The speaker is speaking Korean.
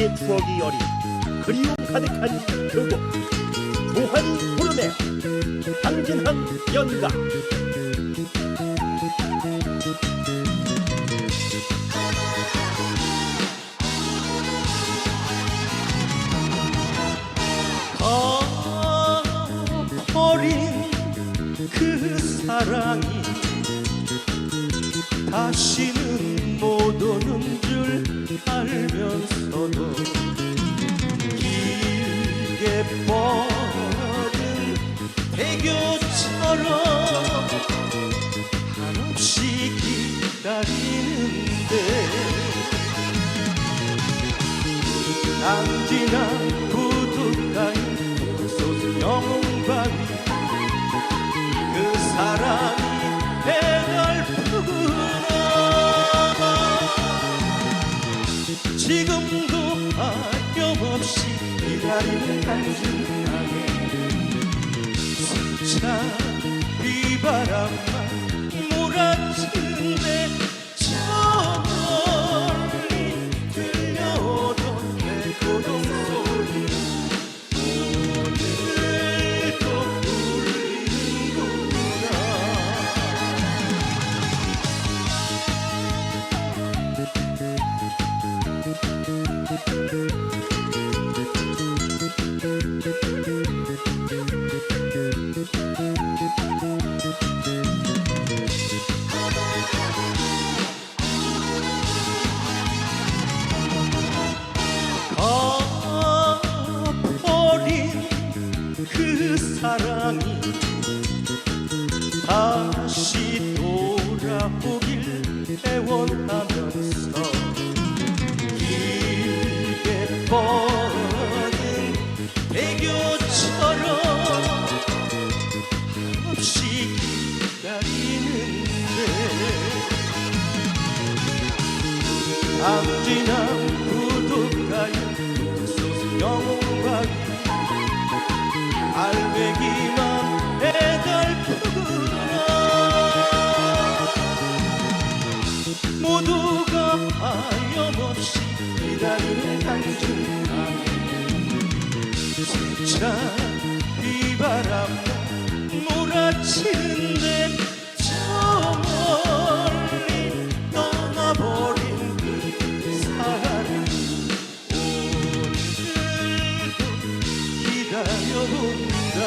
우리의 추억이 어린 그리움 가득한 그곳 무한히 부르네요 강진한 연가. 가버린 그 사랑이 다시는 못 오는 줄 알면 대교처럼 한없이 기다리는데 남지나 부두가인 소수영웅바위 그 사랑이 배달프구나 지금도 하염없이 기다리는 한중 강 그 사랑이 다시 돌아오길 애원하면서 길게 뻗은 대교처럼 없이 기다리는데 구 모두가 하염없이 기다리는 한중강에 숨찬 비바람만 몰아치는데 저 멀리 떠나버린 그 사람 오늘도 기다려본다